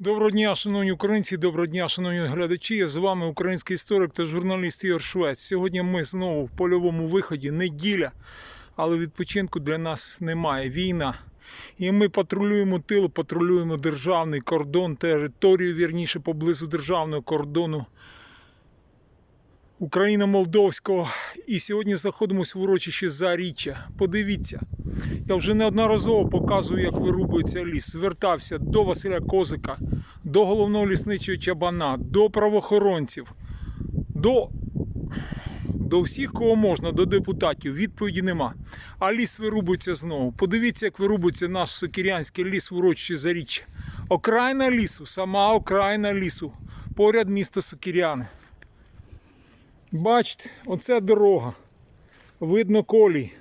Доброго дня, шановні українці, доброго дня, шановні глядачі. Я з вами український історик та журналіст Ігор Швець. Сьогодні ми знову в польовому виході. Неділя, але відпочинку для нас немає. Війна. І ми патрулюємо тил, патрулюємо державний кордон, територію, вірніше, поблизу державного кордону Україно-Молдовського. І сьогодні знаходимося в урочищі Заріччя. Подивіться, я вже неодноразово показую, як вирубується ліс. Звертався до Василя Козика, до головного лісничого чабана, до правоохоронців, до, до всіх, кого можна, до депутатів. Відповіді нема. А ліс вирубується знову. Подивіться, як вирубується наш сокірянський ліс в урочищі Заріччя. Окраїна лісу, сама окраїна лісу. Поряд місто Сокіряни. Бачите, оце дорога. Видно колій.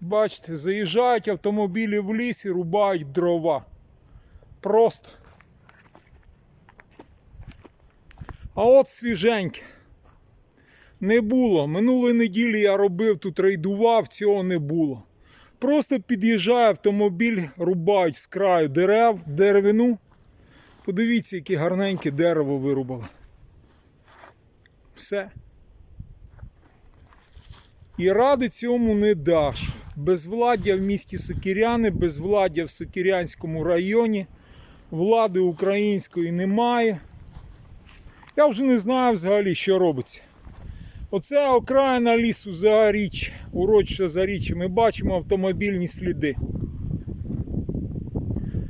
Бачите, заїжджають автомобілі в ліс і рубають дрова. Просто. А от свіженьке. Не було. Минулої неділі я робив тут рейдував, цього не було. Просто під'їжджає автомобіль, рубають з краю дерев, деревину. Подивіться, яке гарненьке дерево вирубало. Все. І ради цьому не даш. Безвладдя в місті Сокіряни, безвладдя в Сокірянському районі, влади української немає. Я вже не знаю взагалі, що робиться. Оце окраїна лісу за Заріч, урочище Заріччя. Ми бачимо автомобільні сліди.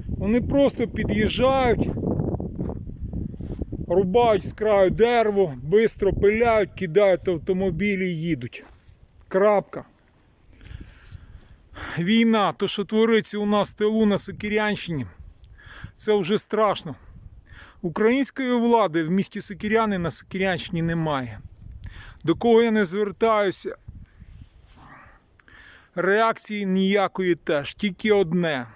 Вони просто під'їжджають, рубають з краю дерево, швидко пиляють, кидають автомобілі і їдуть. Крапка. Війна, то, що твориться у нас в тилу на Сокірянщині, це вже страшно. Української влади в місті Сокіряни на Сокірянщині немає. До кого я не звертаюся, реакції ніякої теж, тільки одне.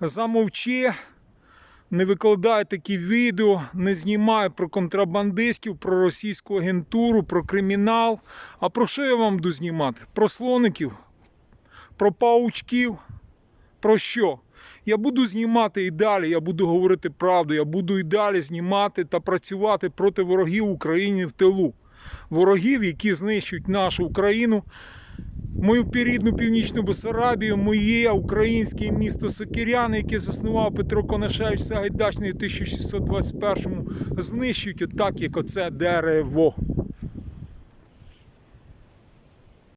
Замовчи, не викладай такі відео, не знімай про контрабандистів, про російську агентуру, про кримінал. А про що я вам буду знімати? Про слоників, про паучків, про що? Я буду знімати і далі, я буду говорити правду, я буду і далі знімати та працювати проти ворогів України в тилу. Ворогів, які знищують нашу Україну, мою рідну північну Бесарабію, моє українське місто Сокиряни, яке заснував Петро Конашевич Сагайдачний у 1621-му, знищують отак, як оце дерево.